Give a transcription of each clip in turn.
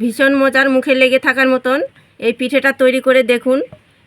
ভীষণ মজার মুখে লেগে থাকার মতন। এই পিঠেটা তৈরি করে দেখুন,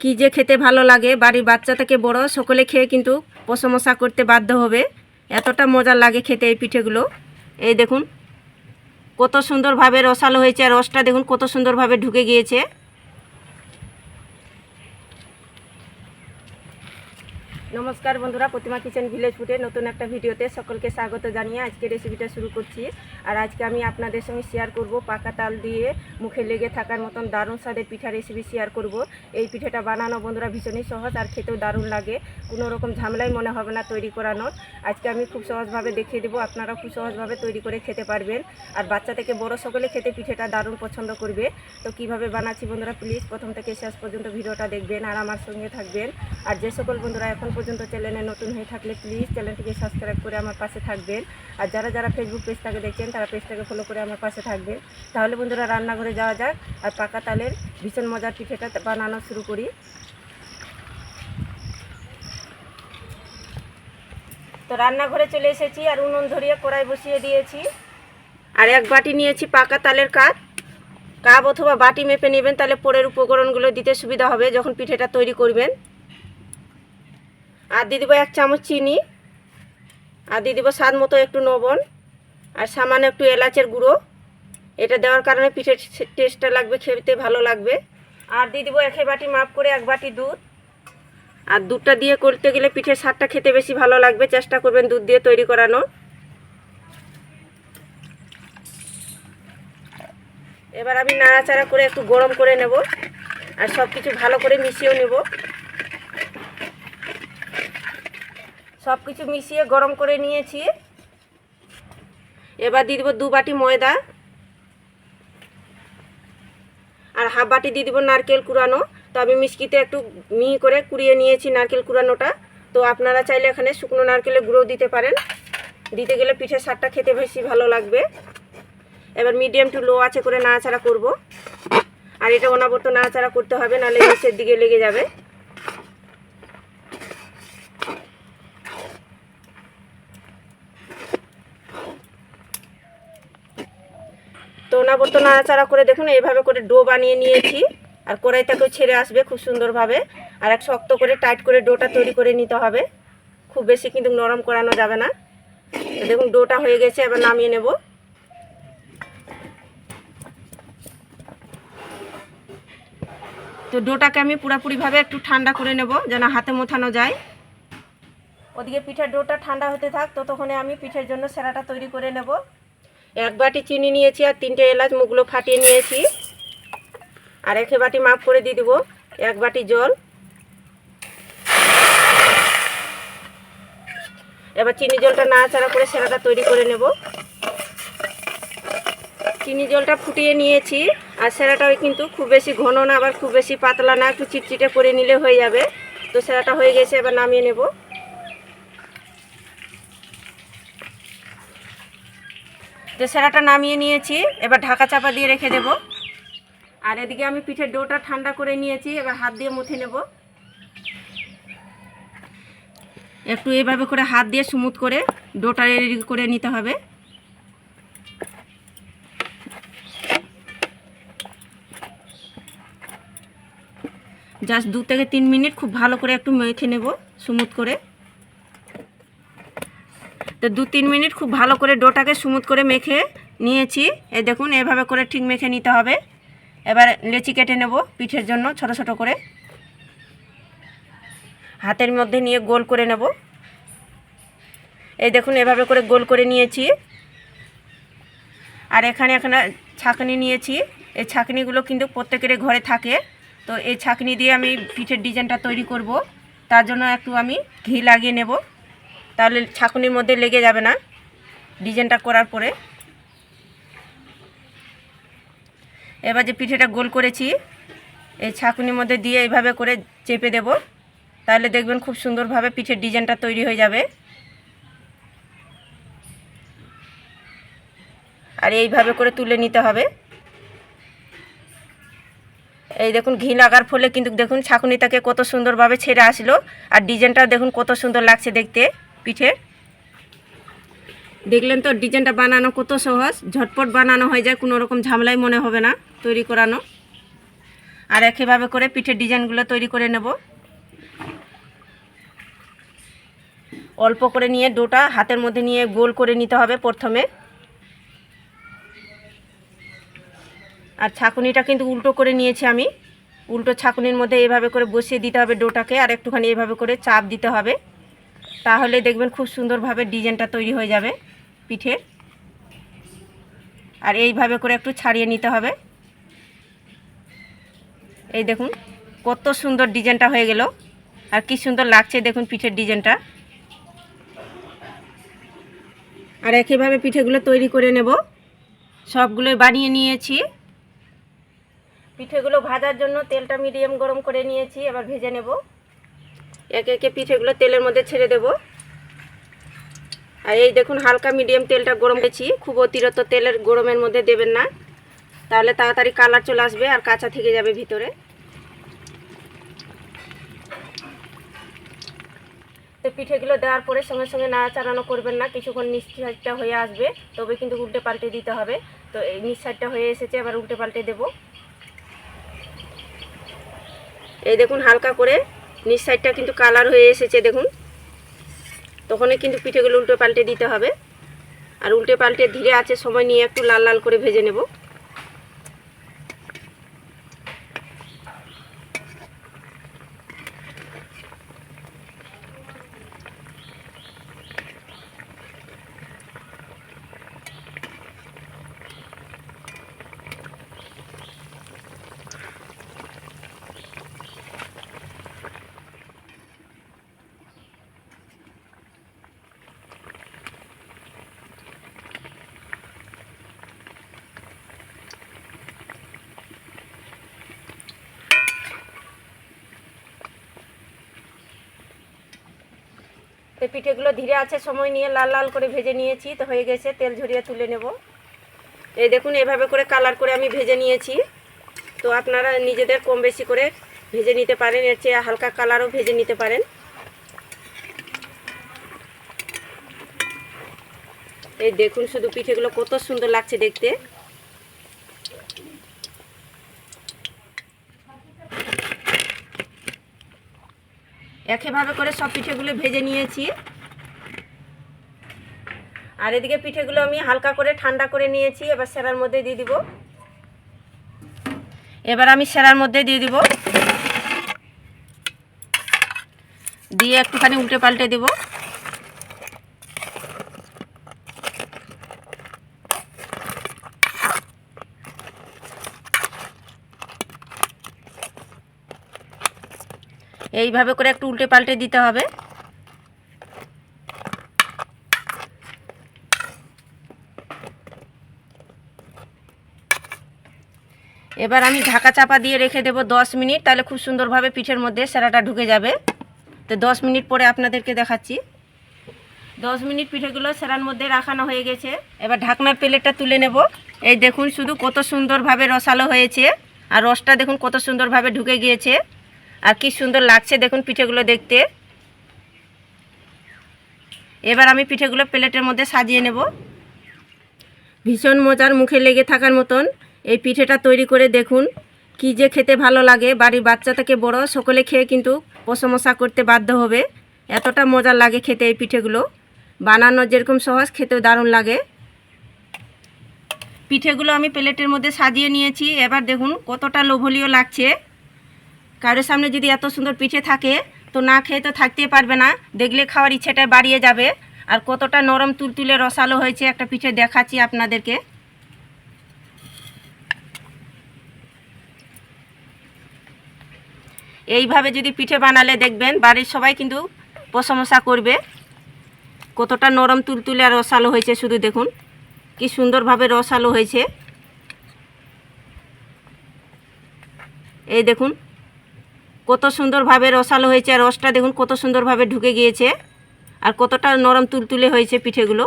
কি যে খেতে ভালো লাগে। বাড়ির বাচ্চা থেকে বড়, সকলে খেয়ে কিন্তু প্রশংসা করতে বাধ্য হবে। এতটা মজা লাগে খেতে এই পিঠেগুলো। এই দেখুন, কত সুন্দরভাবে রসালো হয়েছে, আর রসটা দেখুন কত সুন্দরভাবে ঢুকে গিয়েছে। নমস্কার বন্ধুরা, প্রতিমা কিচেন ভিলেজ ফুডে নতুন একটা ভিডিওতে সকলকে স্বাগত জানিয়ে আজকে রেসিপিটা শুরু করছি। আর আজকে আমি আপনাদের সঙ্গে শেয়ার করব পাকা তাল দিয়ে মুখে লেগে থাকার মতন দারুণ স্বাদের পিঠা রেসিপি শেয়ার করব। এই পিঠাটা বানানো বন্ধুরা ভীষণই সহজ আর খেতেও দারুণ লাগে। কোনো রকম ঝামেলাই মনে হবে না তৈরি করানোর। আজকে আমি খুব সহজভাবে দেখিয়ে দেবো আপনারা খুব সহজভাবে তৈরি করে খেতে পারবেন। আর বাচ্চা থেকে বড় সকলে খেতে পিঠেটা দারুণ পছন্দ করবে। তো কীভাবে বানাচ্ছি বন্ধুরা প্লিজ প্রথম থেকে শেষ পর্যন্ত ভিডিওটা দেখবেন আর আমার সঙ্গে থাকবেন। আর যে সকল বন্ধুরা এখন পর্যন্ত চ্যানেলে নতুন হয়ে থাকলে প্লিজ চ্যানেলটিকে সাবস্ক্রাইব করে আমার পাশে থাকবেন। আর যারা যারা ফেসবুক পেজটাকে দেখছেন, তারা পেজটাকে ফলো করে আমার পাশে থাকবেন। তাহলে বন্ধুরা রান্নাঘরে যাওয়া যাক আর পাকা তালের ভীষণ মজার পিঠেটা বানানো শুরু করি। তো রান্নাঘরে চলে এসেছি আর উনুন ধরিয়ে কড়াই বসিয়ে দিয়েছি। আর এক বাটি নিয়েছি পাকা তালের কাপ কাপ অথবা বাটি মেপে নেবেন, তাহলে পরের উপকরণগুলো দিতে সুবিধা হবে যখন পিঠেটা তৈরি করবেন। আর দিয়ে দেবো এক চামচ চিনি। আর দিয়ে দেবো স্বাদ মতো একটু লবণ। আর সামান্য একটু এলাচের গুঁড়ো। এটা দেওয়ার কারণে পিঠের টেস্টটা লাগবে, খেতে ভালো লাগবে। আর দিয়ে দেবো একে বাটি মাপ করে এক বাটি দুধ। আর দুধটা দিয়ে করতে গেলে পিঠের স্বাদটা খেতে বেশি ভালো লাগবে। চেষ্টা করবেন দুধ দিয়ে তৈরি করানো। এবার আমি নাড়াচাড়া করে একটু গরম করে নেব। আর সব কিছু ভালো করে মিশিয়েও নেব। সব কিছু মিশিয়ে গরম করে নিয়েছি। এবার দিয়ে দেবো দু বাটি ময়দা। আর হাফ বাটি দিয়ে দেবো নারকেল কুড়ানো। তো আমি মিষ্টিতে একটু মিহি করে কুড়িয়ে নিয়েছি নারকেল কুড়ানোটা। তো আপনারা চাইলে এখানে শুকনো নারকেলের গুঁড়ো দিতে পারেন। দিতে গেলে পিঠের স্বাদটা খেতে বেশি ভালো লাগবে। এবার মিডিয়াম টু লো আছে করে নাড়াচাড়া করব। আর এটা অনাবর্ত নাড়াচাড়া করতে হবে, নাহলে নিচের দিকে লেগে যাবে। অনাবর্ত নাড়াচাড়া করে দেখুন, এইভাবে করে ডো বানিয়ে নিয়েছি। আর কড়াইটাকেও ছেড়ে আসবে খুব সুন্দরভাবে। আর এক শক্ত করে টাইট করে ডোটা তৈরি করে নিতে হবে। খুব বেশি কিন্তু নরম করানো যাবে না। দেখুন, ডোটা হয়ে গেছে, এবার নামিয়ে নেব। তো ডোটাকে আমি পুরোপুরিভাবে একটু ঠান্ডা করে নেব, যেন হাতে মোথানো যায়। ওদিকে পিঠের ডোটা ঠান্ডা হতে থাক, ততক্ষণে আমি পিঠের জন্য সেরাটা তৈরি করে নেব। এক বাটি চিনি নিয়েছি আর তিনটে এলাচ মুখগুলো ফাটিয়ে নিয়েছি। আর একে বাটি মাপ করে দিয়ে দেবো, এক বাটি জল। এবার চিনি জলটা নাড়াচাড়া করে সেরাটা তৈরি করে নেব। চিনি জলটা ফুটিয়ে নিয়েছি, আর সেরাটাও কিন্তু খুব বেশি ঘন না, আবার খুব বেশি পাতলা না, একটু চিটচিটে করে নিলে হয়ে যাবে। তো সেরাটা হয়ে গেছে, এবার নামিয়ে নেব। তো সেরাটা নামিয়ে নিয়েছি, এবার ঢাকা চাপা দিয়ে রেখে দেব। আর এদিকে আমি পিঠের ডোটা ঠান্ডা করে নিয়েছি, এবার হাত দিয়ে মুথে নেব। একটু এভাবে করে হাত দিয়ে স্মুথ করে ডোটা রেডি করে নিতে হবে। জাস্ট দু থেকে তিন মিনিট খুব ভালো করে একটু মেখে নেব স্মুথ করে। তো দু তিন মিনিট খুব ভালো করে ডোটাকে স্মুথ করে মেখে নিয়েছি। এ দেখুন, এভাবে করে ঠিক মেখে নিতে হবে। এবার লেচি কেটে নেব পিঠের জন্য ছোট ছোট করে। হাতের মধ্যে নিয়ে গোল করে নেব। এই দেখুন, এভাবে করে গোল করে নিয়েছি। আর এখানে এখানে ছাঁকনি নিয়েছি। এই ছাঁকনিগুলো কিন্তু প্রত্যেকের ঘরে থাকে। তো এই ছাঁকনি দিয়ে আমি পিঠের ডিজাইনটা তৈরি করব। তার জন্য একটু আমি ঘি লাগিয়ে নেব। তাহলে ছাঁকুনির মধ্যে লেগে যাবে না। ডিজাইনটা করার পরে। এবার যে পিঠেটা গোল করেছি, এই ছাঁকুনির মধ্যে দিয়ে এইভাবে করে চেপে দেব। তাহলে দেখবেন খুব সুন্দরভাবে পিঠের ডিজাইনটা তৈরি হয়ে যাবে। আর এইভাবে করে তুলে নিতে হবে। এই দেখুন, ঘি লাগার ফলে কিন্তু দেখুন ছাঁকুনিটাকে কত সুন্দরভাবে ছেড়ে আসলো। আর ডিজাইনটা দেখুন কত সুন্দর লাগছে দেখতে। পিঠের। দেখলেন তো ডিজাইনটা বানানো কত সহজ, ঝটপট বানানো হয়ে যায়, কোনো রকম ঝামেলাই মনে হবে না, তৈরি করানো। আর একইভাবে করে পিঠের ডিজাইনগুলো তৈরি করে নেব। অল্প করে নিয়ে ডোটা হাতের মধ্যে নিয়ে গোল করে নিতে হবে প্রথমে। আর ছাকুনিটা কিন্তু উল্টো করে নিয়েছি আমি। উল্টো ছাকুনির মধ্যে এভাবে করে বসিয়ে দিতে হবে ডোটাকে, আর একটুখানি এভাবে করে চাপ দিতে হবে। তাহলে দেখবেন খুব সুন্দরভাবে ডিজাইনটা তৈরি হয়ে যাবে পিঠের। আর এইভাবে করে একটু ছাড়িয়ে নিতে হবে। এই দেখুন, কত সুন্দর ডিজাইনটা হয়ে গেল। আর কি সুন্দর লাগছে দেখুন পিঠের ডিজাইনটা। আর একইভাবে পিঠেগুলো তৈরি করে নেব। সবগুলো বানিয়ে নিয়েছি। পিঠেগুলো ভাজার জন্য তেলটা মিডিয়াম গরম করে নিয়েছি, এবার ভেজে নেব। একে একে পিঠেগুলো তেলের মধ্যে ছেড়ে দেব। আর এই দেখুন, হালকা মিডিয়াম তেলটা গরম করেছি। খুব অতিরিক্ত তেলের গরমের মধ্যে দেবেন না। তাহলে তাড়াতাড়ি কালার চলে আসবে আর কাঁচা থেকে যাবে ভিতরে। তো পিঠেগুলো দেওয়ার পরে সঙ্গে সঙ্গে নাড়াচাড়ানো করবেন না, কিছুক্ষণ নিচ হয়ে আসবে, তবে কিন্তু উল্টে পাল্টে দিতে হবে। তো এই নিচ হয়ে এসেছে, এবার উল্টে পাল্টে দেবো। এই দেখুন, হালকা করে নিচ সাইডটা কিন্তু কালার হয়ে এসেছে, দেখুন। তখনই কিন্তু পিঠেগুলো উল্টে পাল্টে দিতে হবে। আর উল্টে পাল্টে ধীরে আছে, সময় নিয়ে একটু লাল লাল করে ভেজে নেব। তো পিঠেগুলো ধীরে আছে, সময় নিয়ে লাল লাল করে ভেজে নিয়েছি। তো হয়ে গেছে, তেল ঝরিয়ে তুলে নেব। এই দেখুন, এভাবে করে কালার করে আমি ভেজে নিয়েছি। তো আপনারা নিজেদের কম বেশি করে ভেজে নিতে পারেন, এর চেয়ে হালকা কালারও ভেজে নিতে পারেন। এই দেখুন, শুধু পিঠেগুলো কত সুন্দর লাগছে দেখতে। একইভাবে করে সব পিঠেগুলো ভেজে নিয়েছি। আর এদিকে পিঠেগুলো আমি হালকা করে ঠান্ডা করে নিয়েছি, এবার সেরার মধ্যে দিয়ে দিব। এবার আমি সেরার মধ্যে দিয়ে দিব। দিয়ে একটুখানি উল্টে পাল্টে দিব। এইভাবে করে একটু উল্টে পাল্টে দিতে হবে। এবার আমি ঢাকা চাপা দিয়ে রেখে দেবো দশ মিনিট, তাহলে খুব সুন্দরভাবে পিঠের মধ্যে সেরাটা ঢুকে যাবে। তো দশ মিনিট পরে আপনাদেরকে দেখাচ্ছি। দশ মিনিট পিঠেগুলো সেরার মধ্যে রাখানো হয়ে গেছে। এবার ঢাকনার প্লেটটা তুলে নেব। এই দেখুন শুধু কত সুন্দরভাবে রসালো হয়েছে। আর রসটা দেখুন কত সুন্দরভাবে ঢুকে গিয়েছে। আর কি সুন্দর লাগছে দেখুন পিঠেগুলো দেখতে। এবার আমি পিঠেগুলো প্লেটের মধ্যে সাজিয়ে নেব। ভীষণ মজার মুখে লেগে থাকার মতন এই পিঠেটা তৈরি করে দেখুন, কি যে খেতে ভালো লাগে। বাড়ির বাচ্চা থেকে বড়, সকলে খেয়ে কিন্তু প্রশংসা করতে বাধ্য হবে। এতটা মজা লাগে খেতে এই পিঠেগুলো। বানানো যেরকম সহজ, খেতেও দারুণ লাগে। পিঠেগুলো আমি প্লেটের মধ্যে সাজিয়ে নিয়েছি। এবার দেখুন কতটা লোভনীয় লাগছে। কারোর সামনে যদি এত সুন্দর পিঠে থাকে, তো না খেয়ে তো থাকতেই পারবে না। দেখলে খাওয়ার ইচ্ছেটা বাড়িয়ে যাবে। আর কতটা নরম তুলতুলে রসালো হয়েছে একটা পিঠে দেখাচ্ছি আপনাদেরকে। এইভাবে যদি পিঠে বানালে দেখবেন, বাড়ির সবাই কিন্তু প্রশংসা করবে। কতটা নরম তুলতুলে আর রসালো হয়েছে শুধু দেখুন। কি সুন্দরভাবে রসালো হয়েছে। এই দেখুন কত সুন্দরভাবে রসালো হয়েছে আর রসটা দেখুন কত সুন্দরভাবে ঢুকে গিয়েছে আর কতটা নরম তুলতুলে হয়েছে পিঠেগুলো।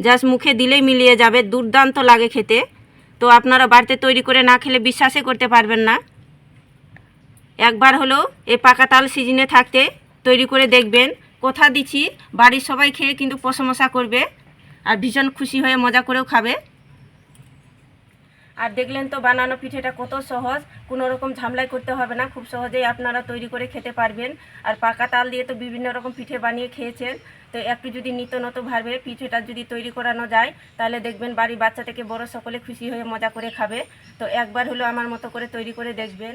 জাস্ট মুখে দিলেই মিলিয়ে যাবে, দুর্দান্ত লাগে খেতে। তো আপনারা বাড়িতে তৈরি করে না খেলে বিশ্বাসই করতে পারবেন না। একবার হলো এই পাকা তাল সিজনে থাকতে তৈরি করে দেখবেন। কোথা দিচ্ছি, বাড়ির সবাই খেয়ে কিন্তু প্রশংসা করবে আর ভীষণ খুশি হয়ে মজা করেও খাবে। আর দেখলেন তো বানানো পিঠেটা কত সহজ, কোনো রকম ঝামেলাই করতে হবে না, খুব সহজেই আপনারা তৈরি করে খেতে পারবেন। আর পাকা তাল দিয়ে তো বিভিন্ন রকম পিঠে বানিয়ে খেয়েছেন, তো একটু যদি নিত্য নতুনভাবে পিঠেটা যদি তৈরি করানো যায়, তাহলে দেখবেন বাড়ির বাচ্চা থেকে বড় সকলে খুশি হয়ে মজা করে খাবে। তো একবার হলেও আমার মতো করে তৈরি করে দেখবেন।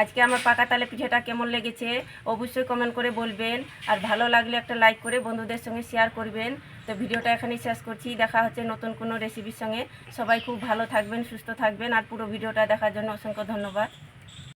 আজকে আমার পাকা তালে পিঠেটা কেমন লেগেছে, অবশ্যই কমেন্ট করে বলবেন। আর ভালো লাগলে একটা লাইক করে বন্ধুদের সঙ্গে শেয়ার করবেন। তো ভিডিওটা এখানেই শেষ করছি। দেখা হচ্ছে নতুন কোনো রেসিপির সঙ্গে। সবাই খুব ভালো থাকবেন, সুস্থ থাকবেন, আর পুরো ভিডিওটা দেখার জন্য অসংখ্য ধন্যবাদ।